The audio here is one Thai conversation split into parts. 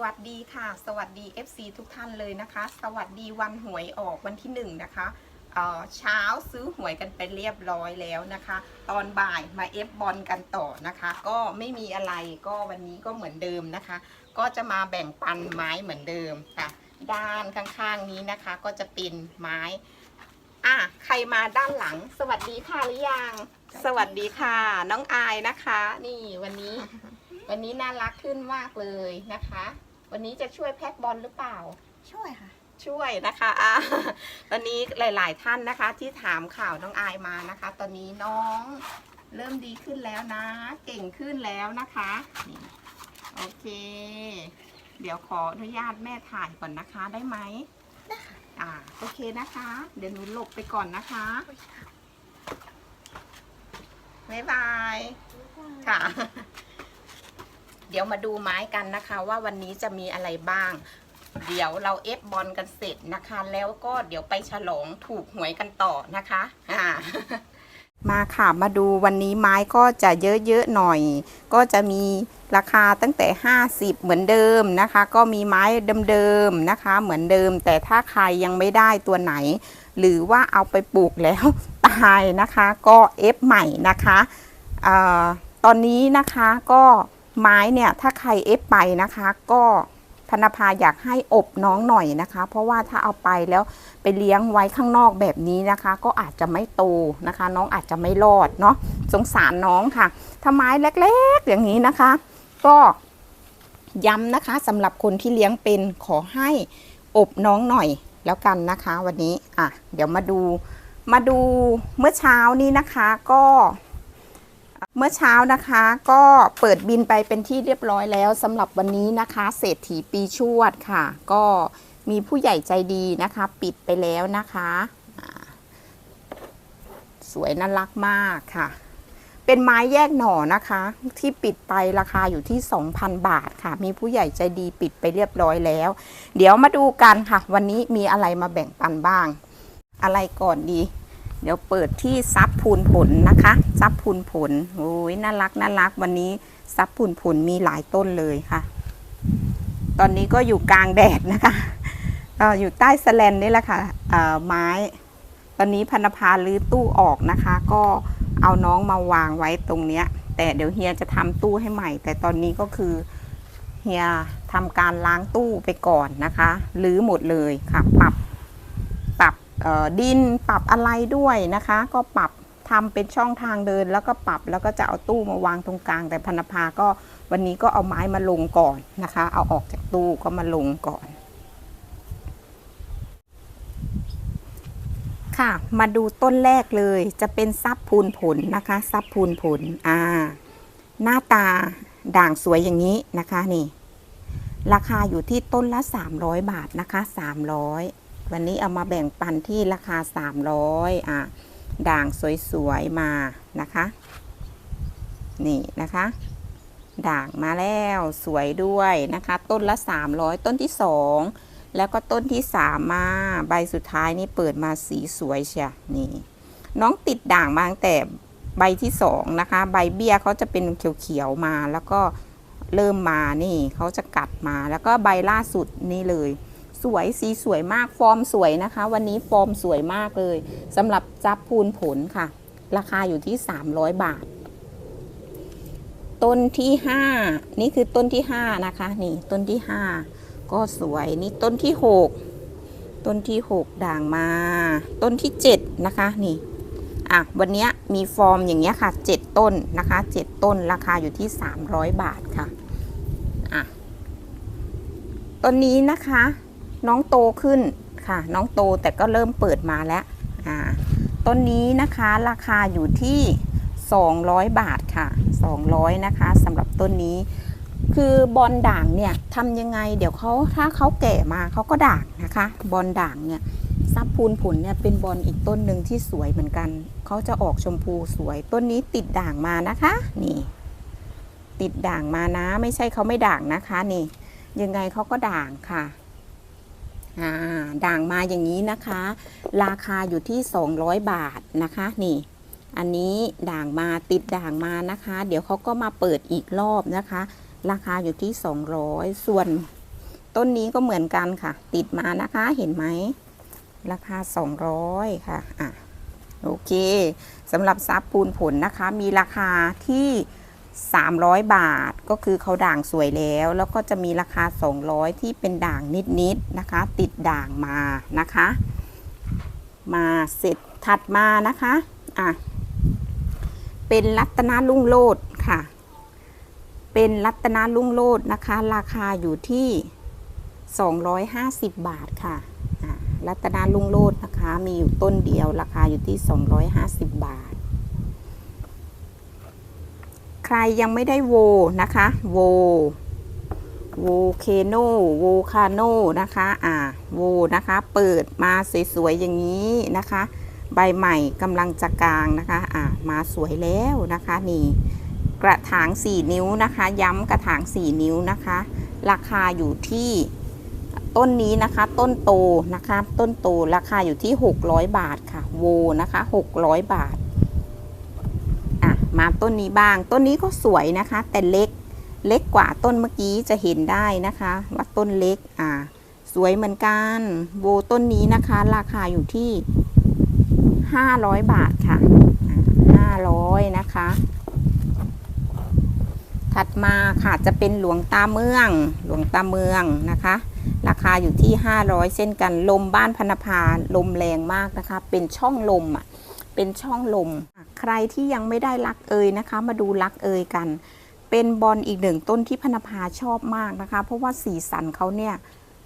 วัสดีค่ะ สวัสดี FC ทุกท่านเลยนะคะ สวัสดีวันหวยออกวันที่หนึ่งนะคะเเช้าซื้อหวยกันไปเรียบร้อยแล้วนะคะ ตอนบ่ายมาเอฟบอลกันต่อนะคะ ก็ไม่มีอะไรก็วันนี้ก็เหมือนเดิมนะคะ ก็จะมาแบ่งปันไม้เหมือนเดิมค่ะ ด้านข้างๆนี้นะคะ ก็จะเป็นไม้อะใครมาด้านหลัง สวัสดีค่ะหรือยัง สวัสดีค่ะ น้องอายนะคะ นี่วันนี้ วันนี้น่ารักขึ้นมากเลยนะคะ วันนี้จะช่วยแพ็คบอลหรือเปล่า ช่วยค่ะ ช่วยนะคะอะตอนนี้หลาย ๆ ท่านนะคะ ที่ถามข่าวน้องอายมานะคะ ตอนนี้น้องเริ่มดีขึ้นแล้วนะ เก่งขึ้นแล้วนะคะนี่โอเค เดี๋ยวขออนุญาตแม่ถ่ายก่อนนะคะได้ไหมได้ค่ะ อ่า โอเคนะคะ เดี๋ยวหนูหลบไปก่อนนะคะบ๊ายบายค่ะ เดี๋ยวมาดูไม้กันนะคะ ว่าวันนี้จะมีอะไรบ้าง เดี๋ยวเราเอฟบอลกันเสร็จนะคะ แล้วก็เดี๋ยวไปฉลองถูกหวยกันต่อนะคะอ่ามาค่ะมาดูวันนี้ไม้ก็จะเยอะๆหน่อย ก็จะมีราคาตั้งแต่ 50 เหมือนเดิมนะคะ ก็มีไม้เดิมๆนะคะ เหมือนเดิม แต่ถ้าใครยังไม่ได้ตัวไหน หรือว่าเอาไปปลูกแล้วตายนะคะ ก็เอฟใหม่นะคะอตอนนี้นะคะก็ ไม้เนี่ยถ้าใครเอฟไปนะคะ ก็พนภาอยากให้อบน้องหน่อยนะคะ เพราะว่าถ้าเอาไปแล้วไปเลี้ยงไว้ข้างนอกแบบนี้นะคะ ก็อาจจะไม่โตนะคะ น้องอาจจะไม่รอดเนาะสงสารน้องค่ะ ถ้าไม้เล็กๆอย่างนี้นะคะ ก็ย้ำนะคะสำหรับคนที่เลี้ยงเป็นขอให้อบน้องหน่อยแล้วกันนะคะ วันนี้อะเดี๋ยวมาดูมาดูเมื่อเช้านี้นะคะก็ เมื่อเช้านะคะก็เปิดบินไปเป็นที่เรียบร้อยแล้วสำหรับวันนี้นะคะ เศรษฐีปีชวดค่ะ ก็มีผู้ใหญ่ใจดีนะคะ ปิดไปแล้วนะคะ สวยน่ารักมากค่ะ เป็นไม้แยกหน่อนะคะ ที่ปิดไปราคาอยู่ที่ 2,000 บาทค่ะ มีผู้ใหญ่ใจดีปิดไปเรียบร้อยแล้ว เดี๋ยวมาดูกันค่ะ วันนี้มีอะไรมาแบ่งปันบ้าง อะไรก่อนดี เดี๋ยวเปิดที่ซับพูนผลนะคะซับพูนผลโอ้ยน่ารักน่ารักวันนี้ซับพูนผลมีหลายต้นเลยค่ะ ตอนนี้ก็อยู่กลางแดดนะคะเอ่อยู่ใต้สแลนนี่แหละค่ะไม้ ตอนนี้พันภาลื้อตู้ออกนะคะ ก็เอาน้องมาวางไว้ตรงเนี้ย แต่เดี๋ยวเฮียจะทำตู้ให้ใหม่ แต่ตอนนี้ก็คือเฮียทำการล้างตู้ไปก่อนนะคะ ลื้อหมดเลยค่ะ ปรับ ดินปรับอะไรด้วยนะคะ ก็ปรับทำเป็นช่องทางเดิน แล้วก็ปรับแล้วก็จะเอาตู้มาวางตรงกลาง แต่พนภาก็วันนี้ก็เอาไม้มาลงก่อนนะคะ เอาออกจากตู้ก็มาลงก่อนค่ะมาดูต้นแรกเลยจะเป็นซับพูนผลนะคะซับพูนผลอ่าหน้าตาด่างสวยอย่างนี้นะคะนี่ ราคาอยู่ที่ต้นละ 300 บาทนะคะ 300 วันนี้เอามาแบ่งปันที่ราคา 300อะด่างสวยๆมานะคะ นี่นะคะ ด่างมาแล้วสวยด้วยนะคะ ต้นละ 300 ต้นที่ 2 แล้วก็ต้นที่3มาใบสุดท้ายนี่เปิดมาสีสวยเชียนี่ น้องติดด่างมาตั้งแต่ใบที่2นะคะ ใบเบี้ยเขาจะเป็นเขียวๆมาแล้วก็เริ่มมานี่เขาจะกัดมาแล้วก็ใบล่าสุดนี่เลย สวยสีสวยมากฟอร์มสวยนะคะ วันนี้ฟอร์มสวยมากเลยสำหรับจับพูนผลค่ะ ราคาอยู่ที่ 300 บาท ต้นที่ 5 นี่คือต้นที่ 5 นะคะ นี่ต้นที่ 5 ก็สวยนี่ต้นที่ 6 ต้นที่ 6 ด่างมา ต้นที่ 7 นะคะนี่อะวันนี้มีฟอร์มอย่างเงี้ยค่ะ 7 ต้นนะคะ 7 ต้นราคาอยู่ที่ 300 บาทค่ะอะต้นนี้นะคะ น้องโตขึ้นค่ะ น้องโตแต่ก็เริ่มเปิดมาแล้วอ่าต้นนี้นะคะราคาอยู่ที่ 200 บาทค่ะ 200 นะคะสำหรับต้นนี้ คือบอลด่างเนี่ยทำยังไงเดี๋ยวเขาถ้าเขาแก่มาเขาก็ด่างนะคะ บอลด่างเนี่ยซับพูนผลเนี่ยเป็นบอลอีกต้นหนึ่งที่สวยเหมือนกัน เขาจะออกชมพูสวย ต้นนี้ติดด่างมานะคะ นี่ ติดด่างมานะ ไม่ใช่เขาไม่ด่างนะคะ นี่ ยังไงเขาก็ด่างค่ะ ด่างมาอย่างนี้นะคะ ราคาอยู่ที่ 200 บาทนะคะนี่ อันนี้ด่างมาติดด่างมานะคะ เดี๋ยวเขาก็มาเปิดอีกรอบนะคะ ราคาอยู่ที่ 200 ส่วนต้นนี้ก็เหมือนกันค่ะ ติดมานะคะเห็นไหม ราคา 200 ค่ะอะโอเคสำหรับซับปูนผลนะคะ มีราคาที่ 300 บาทก็คือเขาด่างสวยแล้ว แล้วก็จะมีราคา 200 ที่เป็นด่างนิดๆนะคะ ติดด่างมานะคะ มาเสร็จถัดมานะคะอะเป็นรัตนาลุ่งโลดค่ะ เป็นรัตนาลุ่งโลดนะคะ ราคาอยู่ที่ 250 บาทค่ะรัตนาลุ่งโลดนะคะ มีอยู่ต้นเดียวราคาอยู่ที่ 250 บาท ใครยังไม่ได้โวนะคะโวโวเคโนโวคาโนนะคะอ่าโวนะคะเปิดมาสวยๆอย่างนี้นะคะ ใบใหม่กำลังจะกลางนะคะอ่ามาสวยแล้วนะคะนี่กระถาง 4 นิ้วนะคะ ย้ำกระถาง 4 นิ้วนะคะ ราคาอยู่ที่ต้นนี้นะคะ ต้นโตนะคะ ต้นโตราคาอยู่ที่ 600 บาทค่ะ โวนะคะ 600 บาท มาต้นนี้บ้าง ต้นนี้ก็สวยนะคะ แต่เล็กเล็กกว่าต้นเมื่อกี้จะเห็นได้นะคะ ว่าต้นเล็กอ่า สวยเหมือนกันโวต้นนี้นะคะ ราคาอยู่ที่ 500 บาทค่ะอ่า500 นะคะ ถัดมาค่ะจะเป็นหลวงตาเมือง หลวงตาเมืองนะคะ ราคาอยู่ที่ 500 เช่นกันลมบ้านพนภาลมแรงมากนะคะ เป็นช่องลมอะเป็นช่องลม ใครที่ยังไม่ได้รักเอยนะคะ มาดูรักเอยกัน เป็นบอลอีกหนึ่งต้นที่พนภาชอบมากนะคะ เพราะว่าสีสันเขาเนี่ย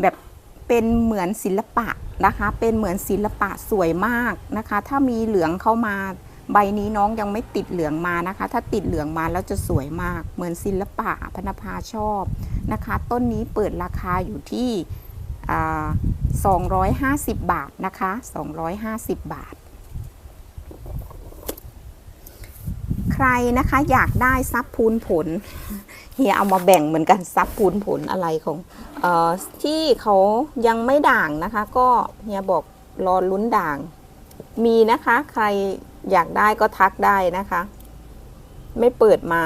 แบบเป็นเหมือนศิลปะนะคะ เป็นเหมือนศิลปะสวยมากนะคะ ถ้ามีเหลืองเข้ามาใบนี้น้องยังไม่ติดเหลืองมานะคะ ถ้าติดเหลืองมาแล้วจะสวยมาก เหมือนศิลปะพนภาชอบนะคะ ต้นนี้เปิดราคาอยู่ที่อ่า250 บาทนะคะ 250 บาท ใครนะคะอยากได้ซับพูนผลเฮียเอามาแบ่งเหมือนกันซับพูนผลอะไรของเออที่เขายังไม่ด่างนะคะ ก็เฮียบอกรอลุ้นด่าง มีนะคะใครอยากได้ก็ทักได้นะคะ ไม่เปิดมา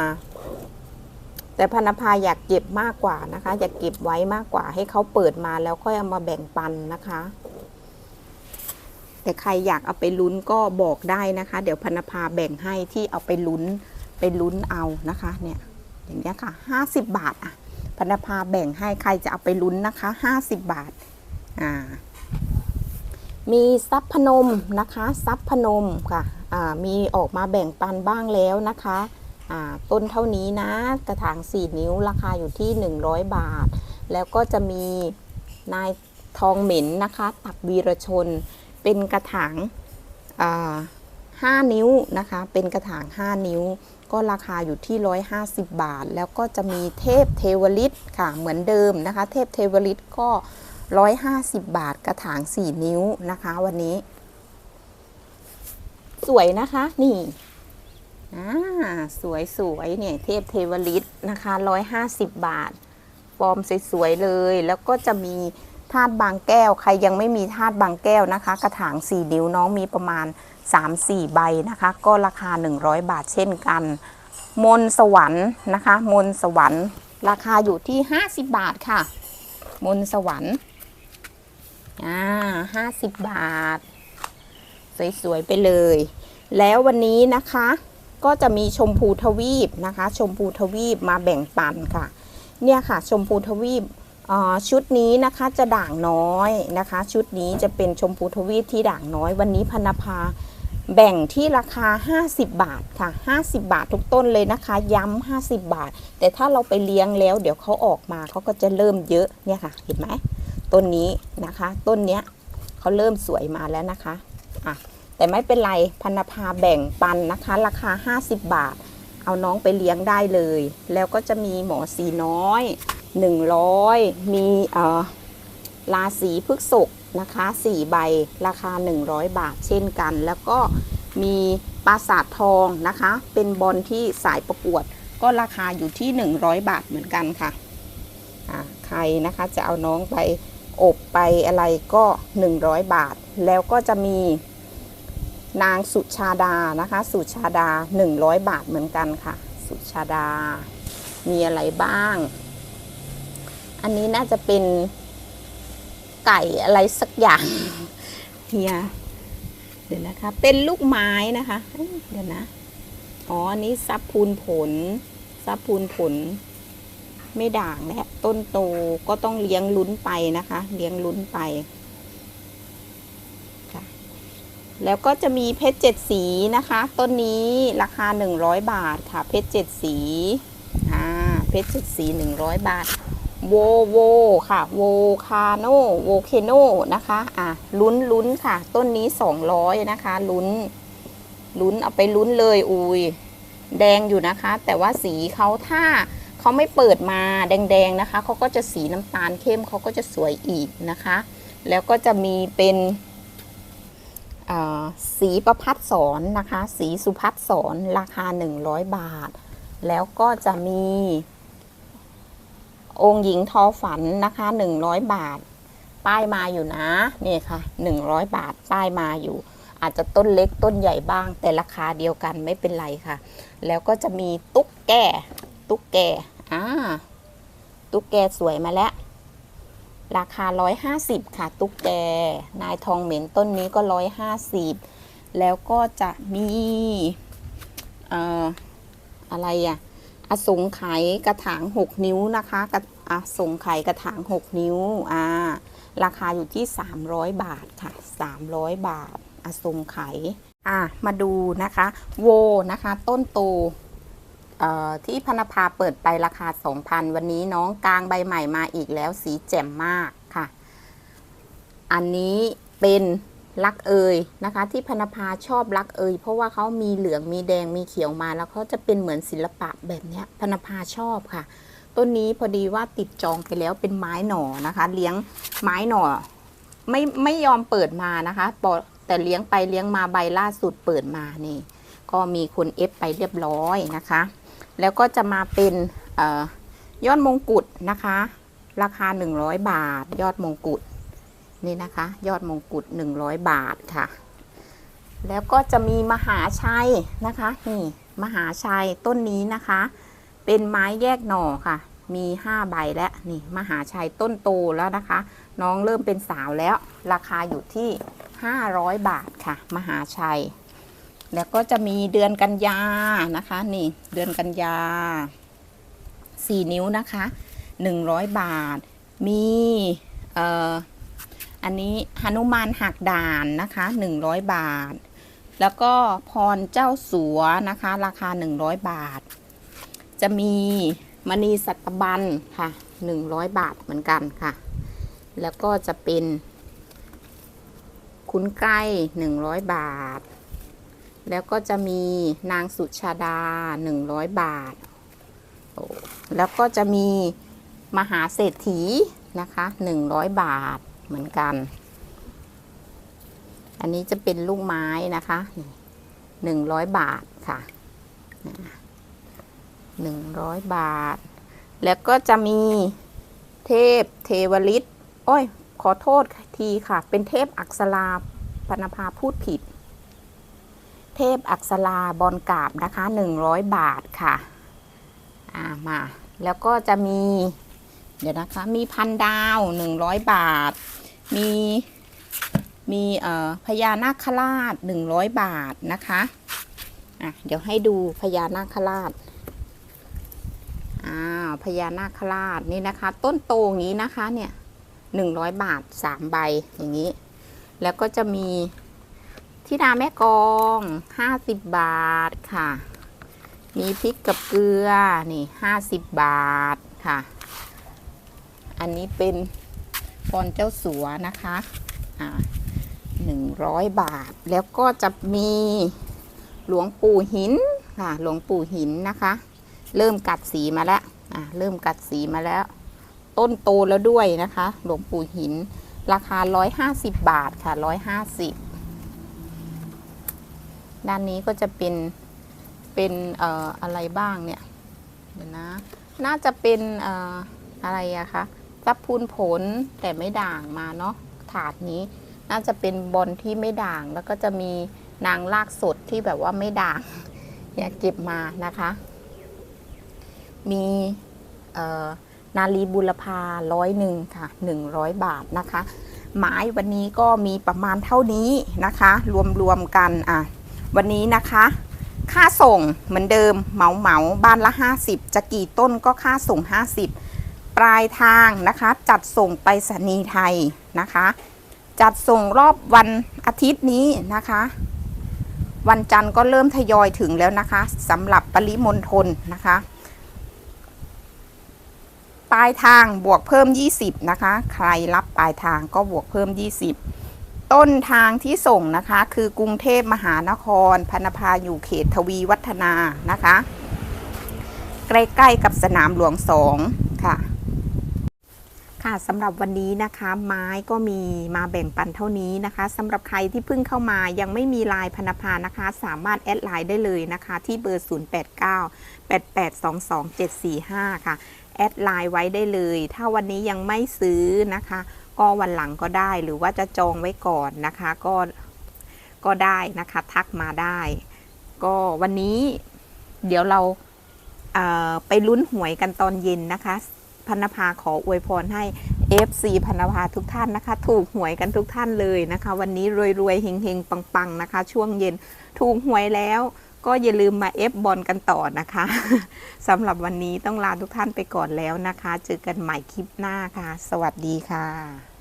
แต่พนภาอยากเก็บมากกว่านะคะ อยากเก็บไว้มากกว่าให้เขาเปิดมาแล้วค่อยเอามาแบ่งปันนะคะ แต่ใครอยากเอาไปลุ้นก็บอกได้นะคะ เดี๋ยวพนภาแบ่งให้ที่เอาไปลุ้นไปลุ้นเอานะคะเนี่ยอย่างเงี้ยค่ะห้าสิบบาทอะพนภาแบ่งให้ใครจะเอาไปลุ้นนะคะห้าสิบบาทอ่ามีซับพนมนะคะซับพนมค่ะอ่ามีออกมาแบ่งปันบ้างแล้วนะคะอ่าต้นเท่านี้นะกระถาง 4 นิ้วราคาอยู่ที่ 100 บาท แล้วก็จะมีนายทองเหม็นนะคะ ตักวีรชน เป็นกระถางอ่า5นิ้วนะคะ เป็นกระถาง 5 นิ้ว ก็ราคาอยู่ที่ 150 บาท แล้วก็จะมีเทพเทวฤทธิ์ค่ะ เหมือนเดิมนะคะ เทพเทวฤทธิ์ก็ 150 บาท กระถาง 4 นิ้วนะคะ วันนี้ สวยนะคะ นี่สวยสวยๆเนี่ย เทพเทวฤทธิ์นะคะ 150 บาท ฟอร์มสวยๆเลย แล้วก็จะมีาตุบางแก้ว ใครยังไม่มีธาตุบางแก้วนะคะ กระถาง4นิ้วน้องมีประมาณ 3-4 ใบนะคะ ก็ราคา 100 บาทเช่นกัน มนต์สวรรค์นะคะ มนต์สวรรค์ ราคาอยู่ที่ 50 บาทค่ะ มนต์สวรรค์อ่าห้าสิบบาท สวยๆไปเลย แล้ววันนี้นะคะ ก็จะมีชมพูทวีปนะคะ ชมพูทวีปมาแบ่งปันค่ะ เนี่ยค่ะ ชมพูทวีป ชุดนี้นะคะจะด่างน้อยนะคะ ชุดนี้จะเป็นชมพูทวีปที่ด่างน้อย วันนี้พนภาแบ่งที่ราคา 50 บาทค่ะ 50 บาททุกต้นเลยนะคะ ย้ำ50 บาท แต่ถ้าเราไปเลี้ยงแล้ว เดี๋ยวเขาออกมาเขาก็จะเริ่มเยอะเนี่ยค่ะ เห็นไหมต้นนี้นะคะ ต้นเนี้ยเขาเริ่มสวยมาแล้วนะคะอะแต่ไม่เป็นไรพันภาแบ่งปันนะคะ ราคา 50 บาท เอาน้องไปเลี้ยงได้เลย แล้วก็จะมีหมอสีน้อย 100 มีเอ่อราศีพฤกษกนะคะ4ใบราคา 100 บาทเช่นกัน แล้วก็มีปราสาททองนะคะ เป็นบอลที่สายประกวด ก็ราคาอยู่ที่ 100 บาทเหมือนกันค่ะใครนะคะจะเอาน้องไปอบไปอะไรก็ 100 บาท แล้วก็จะมีนางสุชาดานะคะ สุชาดา 100 บาทเหมือนกันค่ะ สุชาดา มีอะไรบ้าง อันนี้น่าจะเป็นไก่อะไรสักอย่างเฮียเดี๋ยวนะคะ เป็นลูกไม้นะคะ เดี๋ยวนะ อ๋อ อันนี้ซับพูนผล ซับพูนผล ไม่ด่างและต้นโตก็ต้องเลี้ยงลุ้นไปนะคะ เลี้ยงลุ้นไป แล้วก็จะมีเพชรเจ็ดสีนะคะ ต้นนี้ราคา100บาทค่ะ เพชรเจ็ดสี อ่า เพชรเจ็ดสี100บาท โวโวค่ะโวคาโนโวเคโนนะคะอะลุ้นลุ้นค่ะ ต้นนี้ 200 นะคะ ลุ้น ลุ้นเอาไปลุ้นเลยอุยแดงอยู่นะคะ แต่ว่าสีเขาถ้าเขาไม่เปิดมาแดงๆนะคะเขาก็จะสีน้ำตาลเข้มเขาก็จะสวยอีกนะคะ แล้วก็จะมีเป็นสีประพัดสอนนะคะ สีสุพัดสอนราคา 100 บาท แล้วก็จะมี องค์หญิงทอฝันนะคะ100 บาท ป้ายมาอยู่นะนี่ค่ะ 100 บาทป้ายมาอยู่ อาจจะต้นเล็กต้นใหญ่บ้าง แต่ราคาเดียวกันไม่เป็นไรค่ะ แล้วก็จะมีตุ๊กแกตุ๊กแกอ่าตุ๊กแกสวยมาแล้ว ราคา 150 ค่ะ ตุ๊กแก นายทองเหม็นต้นนี้ก็ 150 แล้วก็จะมี เอ่อ อะไรอะ อสงไขยกระถาง 6 นิ้วนะคะกระอสงไขยกระถาง 6 นิ้วอ่าราคาอยู่ที่ 300 บาทค่ะ 300 บาทอสงไขยอะมาดูนะคะโวนะคะ ต้นโตที่พนภาเปิดไปราคา 2,000 วันนี้น้องกลางใบใหม่มาอีกแล้วสีแจ่มมากค่ะ อันนี้เป็น ลักเอยนะคะ ที่พนภาชอบลักเอยเพราะว่าเขามีเหลืองมีแดงมีเขียวมาแล้วเขาจะเป็นเหมือนศิลปะแบบนี้พนภาชอบค่ะ ต้นนี้พอดีว่าติดจองไปแล้วเป็นไม้หน่อนะคะ เลี้ยงไม้หน่อไม่ไม่ยอมเปิดมานะคะแต่เลี้ยงไปเลี้ยงมาใบล่าสุดเปิดมานี่ ก็มีคนเอฟไปเรียบร้อยนะคะ แล้วก็จะมาเป็นออยอดมงกุฎนะคะ ราคา 100 บาท ยอดมงกุฎ นี่นะคะ ยอดมงกุฎ100 บาทค่ะ แล้วก็จะมีมหาชัยนะคะ นี่มหาชัยต้นนี้นะคะ เป็นไม้แยกหน่อค่ะ มี 5 ใบแล้วนี่มหาชัยต้นโตแล้วนะคะ น้องเริ่มเป็นสาวแล้ว ราคาอยู่ที่ 500 บาทค่ะ มหาชัย แล้วก็จะมีเดือนกันยานะคะ นี่เดือนกันยา 4 นิ้วนะคะ 100 บาท มีเอ่อ อันนี้หนุมานหักด่านนะคะ 100 บาท แล้วก็พรเจ้าสัวนะคะ ราคา 100 บาท จะมีมณีสัตบันค่ะ 100 บาทเหมือนกันค่ะ แล้วก็จะเป็น คุณไก่100 บาท แล้วก็จะมีนางสุชาดา 100 บาทโอ้แล้วก็จะมีมหาเศรษฐีนะคะ 100 บาท เหมือนกัน อันนี้จะเป็นลูกไม้นะคะหนี่100บาทค่ะ100บาท แล้วก็จะมีเทพเทวฤทธิ์โอ้ย ขอโทษทีค่ะ เป็นเทพอักษราปนภาพูดผิด เทพอักษราบอลกาบนะคะ100บาทค่ะ อ่ามา แล้วก็จะมี เดี๋ยวนะคะ มีพันดาว100บาท มีมีเอ่อพญานาคราช100บาทนะคะอะเดี๋ยวให้ดูพญานาคราชอ้าวพญานาคราชนี่นะคะ ต้นโตอย่างนี้นะคะเนี่ยหนึ่งร้อยบาทสามใบอย่างนี้ แล้วก็จะมีทิดาแม่กองห้าสิบบาทค่ะ มีพริกกับเกลือนี่ห้าสิบบาทค่ะ อันนี้เป็นพรเจ้าสัวนะคะอ่าหนึ่งร้อยบาท แล้วก็จะมีหลวงปู่หินค่ะ หลวงปู่หินนะคะ เริ่มกัดสีมาแล้วอะเริ่มกัดสีมาแล้ว ต้นโตแล้วด้วยนะคะ หลวงปู่หิน ราคา150บบาทค่ะ150ด้านนี้ก็จะเป็นเป็นเอ่ออะไรบ้างเนี่ยเดี๋ยวนะ น่าจะเป็นเอ่ออะไรอะคะ ซับพูนผลแต่ไม่ด่างมาเนาะถาดนี้ น่าจะเป็นบอลที่ไม่ด่าง แล้วก็จะมีนางลากสดที่แบบว่าไม่ด่าง อยากเก็บมานะคะ มีนาลีบุรพาร้อยหนึ่งค่ะหนึ่งร้อยบาทนะคะไม้วันนี้ก็มีประมาณเท่านี้นะคะ รวมๆกันอะวันนี้นะคะ ค่าส่งเหมือนเดิมเหมาเหมาบ้านละ 50 จะกี่ต้นก็ค่าส่ง 50 ปลายทางนะคะ จัดส่งไปรษณีไทยนะคะ จัดส่งรอบวันอาทิตย์นี้นะคะ วันจันทร์ก็เริ่มทยอยถึงแล้วนะคะสำหรับปริมณฑลนะคะ ปลายทางบวกเพิ่ม 20 นะคะ ใครรับปลายทางก็บวกเพิ่ม 20 ต้นทางที่ส่งนะคะ คือกรุงเทพมหานครพนภาอยู่เขตทวีวัฒนานะคะใกล้ ๆ กับสนามหลวงสองค่ะ ค่ะสำหรับวันนี้นะคะไม้ก็มีมาแบ่งปันเท่านี้นะคะสำหรับใครที่เพิ่งเข้ามายังไม่มีไลน์พนภานะคะ สามารถแอดไลน์ได้เลยนะคะ ที่เบอร์ 089 8822 745 ค่ะ แอดไลน์ไว้ได้เลย ถ้าวันนี้ยังไม่ซื้อนะคะ ก็วันหลังก็ได้หรือว่าจะจองไว้ก่อนนะคะก็ก็ได้นะคะทักมาได้ ก็วันนี้เดี๋ยวเราเไปลุ้นหวยกันตอนเย็นนะคะ พันภาขออวยพรให้ FC พันนภาทุกท่านนะคะ ถูกหวยกันทุกท่านเลยนะคะ วันนี้รวยๆเฮงๆ ปังๆนะคะ ช่วงเย็นถูกหวยแล้วก็อย่าลืมมาเอฟบอลกันต่อนะคะสำหรับวันนี้ต้องลาทุกท่านไปก่อนแล้วนะคะ เจอกันใหม่คลิปหน้าค่ะ สวัสดีค่ะ